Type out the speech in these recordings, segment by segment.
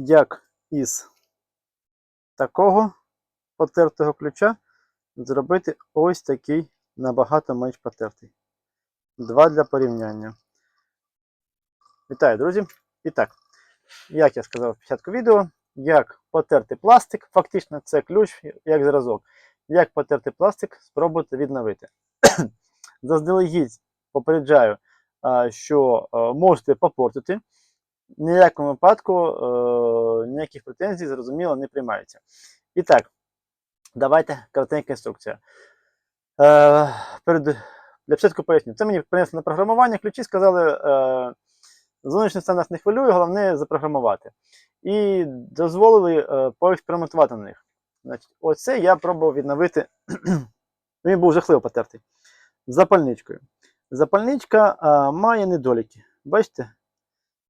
як із такого потертого ключа зробити ось такий набагато менш потертий. Два для порівняння. Вітаю, друзі! І так, як я сказав в початку відео, як потерти пластик, фактично це ключ як зразок. Як потерти пластик, спробуйте відновити. Заздалегідь попереджаю, що можете попортити. Ніякому випадку е, ніяких претензій, зрозуміло, не приймаються. І так, давайте коротенька інструкція. Е, перед, для початку поясню. Це мені принесли на програмування. Ключі сказали, е, зовнішній стан нас не хвилює, головне запрограмувати. І дозволили е, поекспериментувати на них. Значить, Оце я пробував відновити. Він був жахливо потертий. Запальничкою. Запальничка е, має недоліки. Бачите?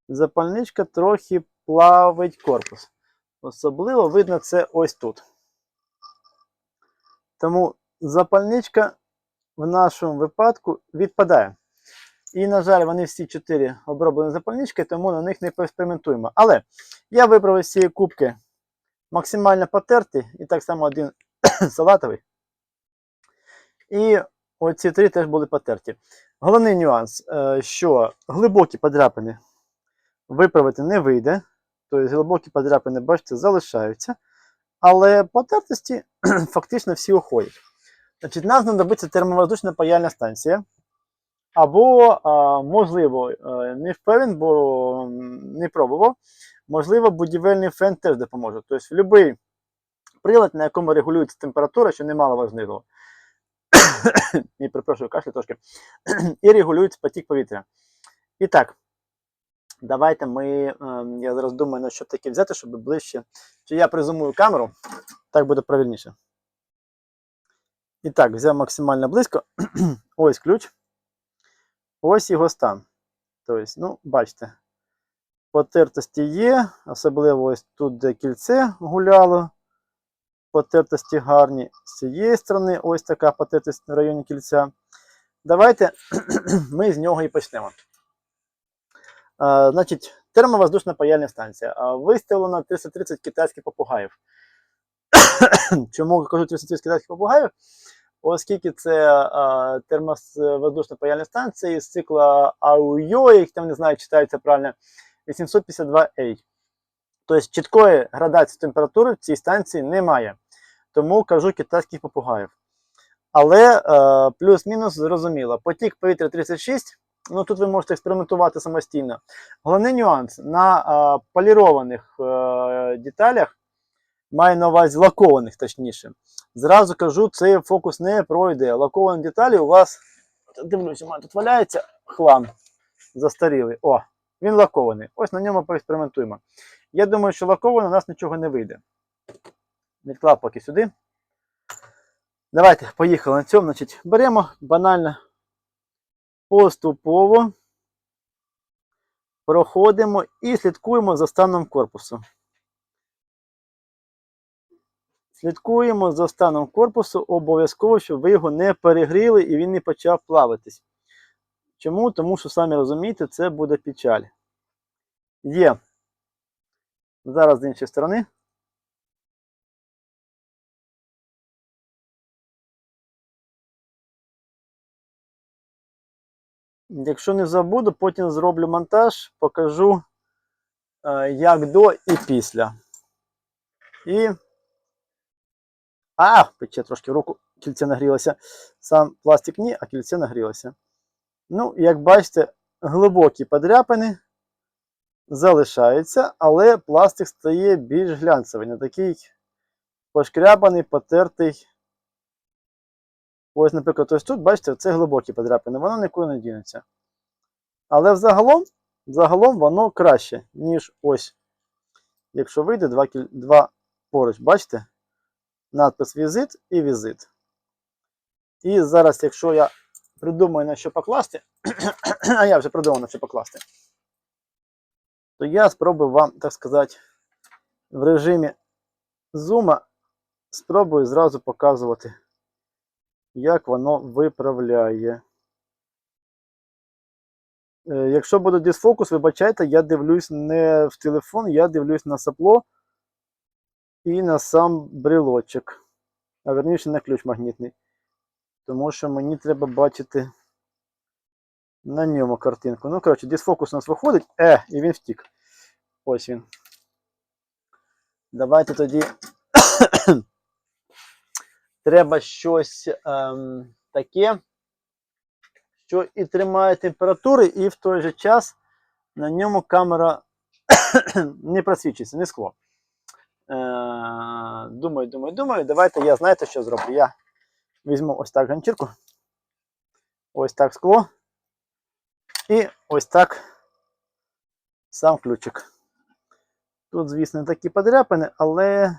Запальничка трохи плавить корпус. Особливо видно це ось тут. Тому запальничка в нашому випадку відпадає. І, на жаль, вони всі чотири оброблені запальнички, тому на них не поекспериментуємо. Але я вибрав із цієї кубки максимально потерті, і так само один салатовий. І оці три теж були потерті. Головний нюанс, е, що глибокі подряпини виправити не вийде. Тобто глибокі подряпини, бачите, залишаються. Але потертості фактично всі уходять. Значить, нам знадобиться термовоздушна паяльна станція. Або, можливо, е, не впевнений, бо не пробував. Можливо, будівельний фен теж допоможе. Тобто, будь-який прилад, на якому регулюється температура, що немало важливо. І перепрошую кашлю трошки. І регулюється потік повітря. І так, давайте ми. ем, Я зараз думаю, на що таке взяти, щоб ближче. Чи я призумую камеру, так буде правильніше. І так, взяв максимально близько. Ось ключ. Ось його стан. Тобто, ну, бачите, потертості є, особливо ось тут, де кільце гуляло. Потертості гарні. З цієї сторони, ось така потертість в районі кільця. Давайте ми з нього і почнемо. А, значить, термовоздушна паяльна станція. А, виставлено 330 китайських попугаїв. Чому кажу 330 китайських попугаїв? Оскільки це термовоздушна паяльна станція з цикла AUYO, як там не знаю, читається правильно, 852A. Тобто чіткої градації температури в цій станції немає. Тому кажу китайських попугаїв. Але е, плюс-мінус зрозуміло. Потік повітря 36. Ну тут ви можете експериментувати самостійно. Головний нюанс на е, полірованих е, деталях, маю на увазі лакованих, точніше. Зразу кажу, цей фокус не пройде. Лаковані деталі у вас, дивлюсь, у мене тут валяється хлам застарілий. О, він лакований. Ось на ньому поекспериментуємо. Я думаю, що лаковано у нас нічого не вийде. Відклав поки сюди. Давайте, поїхали на цьому. Значить, беремо банально поступово, проходимо і слідкуємо за станом корпусу. Слідкуємо за станом корпусу, обов'язково, щоб ви його не перегріли і він не почав плавитись. Чому? Тому що, самі розумієте, це буде печаль. Є. Зараз з іншої сторони. Якщо не забуду, потім зроблю монтаж, покажу, е, як до і після. І. А, пече трошки руку, кільце нагрілося. Сам пластик ні, а кільце нагрілося. Ну, як бачите, глибокі подряпини залишаються, але пластик стає більш глянцевий, не такий пошкрябаний, потертий. Ось, наприклад, ось тут, бачите, це глибокі подряпини, воно нікуди не дінеться. Але взагалом, взагалом воно краще, ніж ось. Якщо вийде два, два поруч, бачите? Надпис візит і візит. І зараз, якщо я придумаю на що покласти, а я вже придумав на що покласти, то я спробую вам, так сказати, в режимі зума спробую зразу показувати, як воно виправляє. Е, Якщо буде дисфокус, вибачайте, я дивлюсь не в телефон, я дивлюсь на сапло і на сам брелочок. А верніше на ключ магнітний. Тому що мені треба бачити на ньому картинку. Ну, коротше, дисфокус у нас виходить. Е, і він втік. Ось він. Давайте тоді. Треба щось ем, таке, що і тримає температури, і в той же час на ньому камера не просвічується, не скло. Е, думаю, думаю, думаю. Давайте я знаєте, що зроблю? Я візьму ось так ганчірку. Ось так скло. І ось так сам ключик. Тут, звісно, такі подряпини, але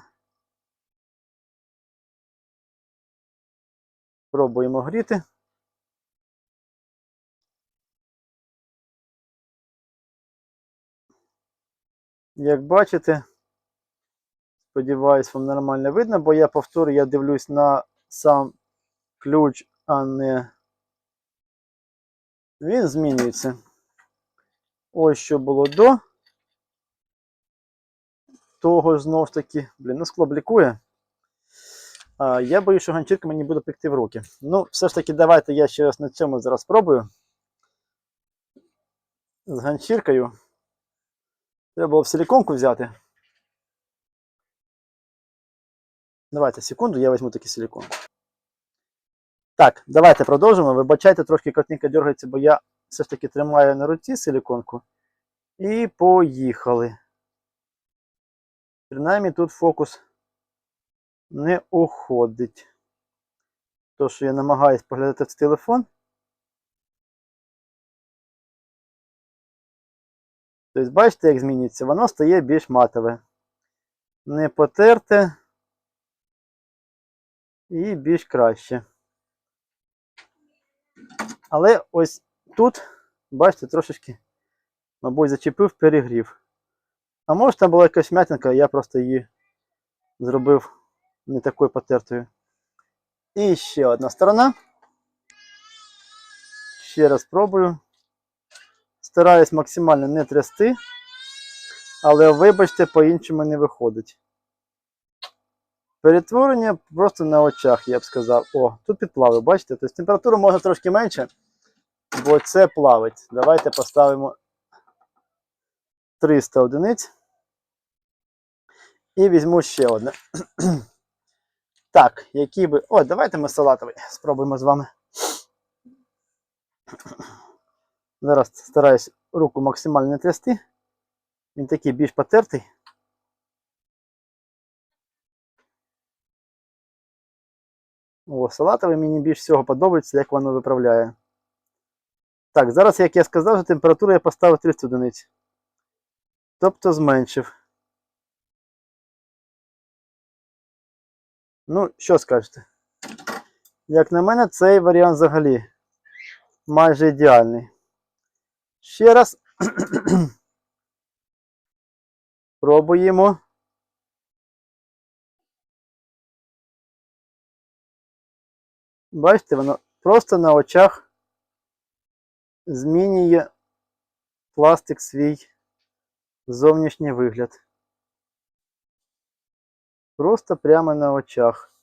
пробуємо гріти. Як бачите, сподіваюсь, вам нормально видно, бо я повторю, я дивлюсь на сам ключ, а не він змінюється. Ось що було до. Того знов таки, блін, ну скло блікує. Я боюсь, що ганчірка мені буде пекти в руки. Ну, все ж таки, давайте я ще раз на цьому зараз спробую. З ганчіркою. Треба було в силіконку взяти. Давайте секунду, я візьму такий силікон. Так, давайте продовжимо. Вибачайте, трошки картинка дергається, бо я все ж таки тримаю на руці силіконку. І поїхали. Принаймні тут фокус не уходить. То, що я намагаюсь поглядати в телефон. Тобто, бачите, як змінюється, воно стає більш матове. Не потерте і більш краще. Але ось тут, бачите, трошечки, мабуть, зачепив перегрів. А може там була якась м'ятинка, я просто її зробив не такою потертою. І ще одна сторона. Ще раз пробую. Стараюсь максимально не трясти, але вибачте, по-іншому не виходить. Перетворення просто на очах, я б сказав. О, тут підплавив, бачите? Тобто температуру можна трошки менше, бо це плавить. Давайте поставимо 300 одиниць. І візьму ще одне. Так, які би. О, давайте ми салатовий спробуємо з вами. Зараз стараюсь руку максимально трясти. Він такий більш потертий. О, салатовий мені більш всього подобається, як воно виправляє. Так, зараз, як я сказав, що температуру я поставив 30 одиниць. Тобто зменшив. Ну, що скажете? Як на мене, цей варіант взагалі майже ідеальний. Ще раз пробуємо. Бачите, воно просто на очах змінює пластик свій зовнішній вигляд. Просто прямо на очах.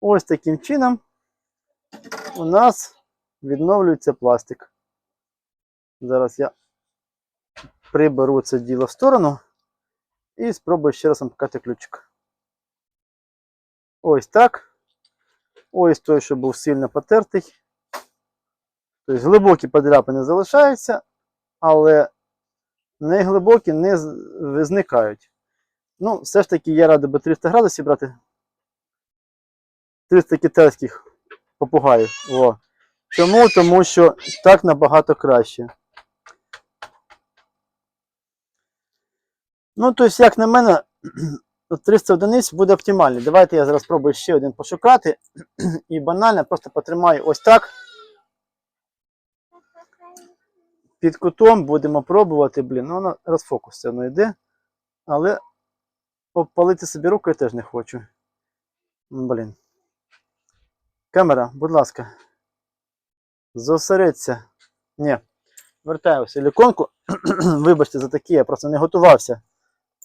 Ось таким чином у нас відновлюється пластик. Зараз я приберу це діло в сторону і спробую ще раз намкати ключик. Ось так. Ось той, що був сильно потертий. Тобто глибокі подряпини залишаються, але неглибокі не зникають. Ну, все ж таки я радий би 300 градусів брати. 300 китайських попугаїв. О. Чому? Тому що так набагато краще. Ну, тобто, як на мене, 300 одиниць буде оптимально. Давайте я зараз спробую ще один пошукати. І банально просто потримаю ось так. Під кутом будемо пробувати, блін, ну розфокус все одно йде. Але обпалити собі руку я теж не хочу. Блін. Камера, будь ласка. зосередься. Ні, вертаю силіконку. Вибачте за такі, я просто не готувався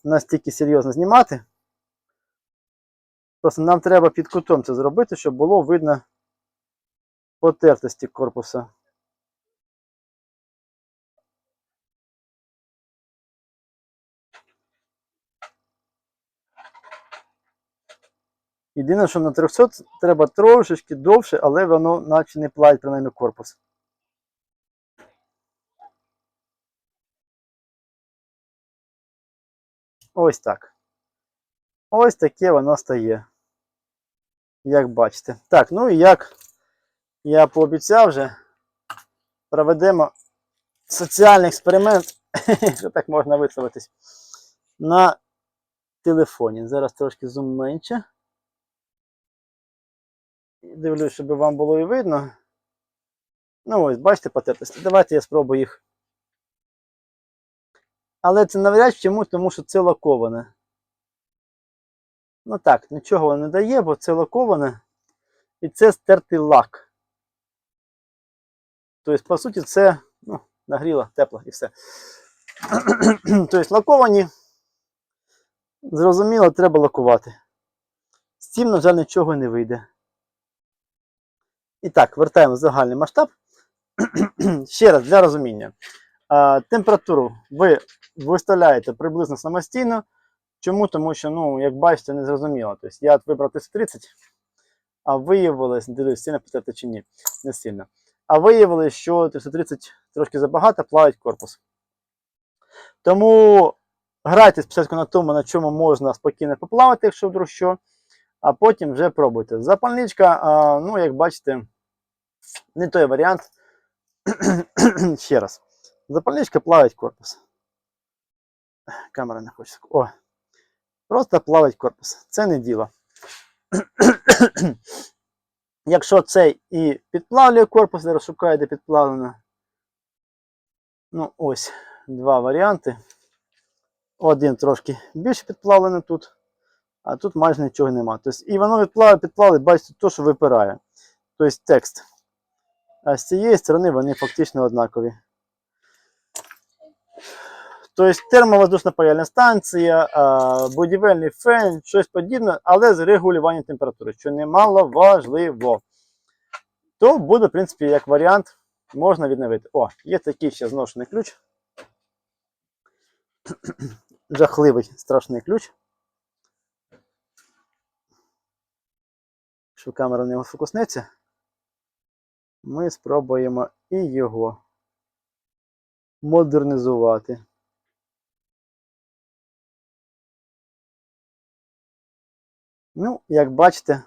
настільки серйозно знімати. Просто нам треба під кутом це зробити, щоб було видно потертості корпуса. Єдине, що на 300 треба трошечки довше, але воно наче не плавить принаймні корпус. Ось так. Ось таке воно стає. Як бачите. Так, ну і як я пообіцяв вже, проведемо соціальний експеримент, що так можна висловитись, на телефоні. Зараз трошки зум менше. Дивлюсь, щоб вам було і видно. Ну ось, бачите, потертості. Давайте я спробую їх. Але це навряд чому, тому що це лаковане. Ну так, нічого воно не дає, бо це лаковане. І це стертий лак. Тобто, по суті, це ну, нагріло, тепло і все. тобто, лаковані. Зрозуміло, треба лакувати. З цим, на жаль, нічого не вийде. І так, вертаємо загальний масштаб. Ще раз для розуміння. Температуру ви виставляєте приблизно самостійно. Чому? Тому що, ну, як бачите, не зрозуміло. Тобто я вибрав 330, а виявилось, дивлюсь, сильно питати чи ні, не сильно. А виявилось, що 330 трошки забагато, плавить корпус. Тому грайте спочатку на тому, на чому можна спокійно поплавати, якщо вдруг що, а потім вже пробуйте. Запальничка, ну, як бачите, не той варіант. Ще раз. Запальничка плавить корпус. Камера не хоче. О. Просто плавить корпус. Це не діло. Якщо цей і підплавлює корпус, зараз шукає, де підплавлено. Ну, ось два варіанти. Один трошки більше підплавлений тут, а тут майже нічого нема. Тобто, і воно відплавить, підплавить, бачите, то, що випирає. Тобто текст. А з цієї сторони вони фактично однакові. Тобто термовоздушна паяльна станція, будівельний фен, щось подібне, але з регулюванням температури, що немало важливо. То буде, в принципі, як варіант, можна відновити. О, є такий ще зношений ключ. Жахливий страшний ключ. Якщо камера не фокуснеться, ми спробуємо і його модернізувати. Ну, як бачите,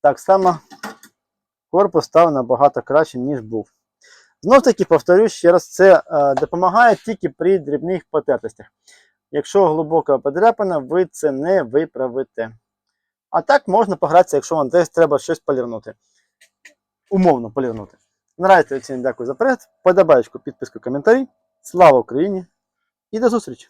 так само корпус став набагато краще, ніж був. Знов таки, повторюсь ще раз, це е, допомагає тільки при дрібних потертостях. Якщо глибока подряпина, ви це не виправите. А так можна погратися, якщо вам десь треба щось полірнути. Умовно полірнути. Наразі всім дякую за перегляд. Подобаєчку, підписку, коментарі. Слава Україні і до зустрічі!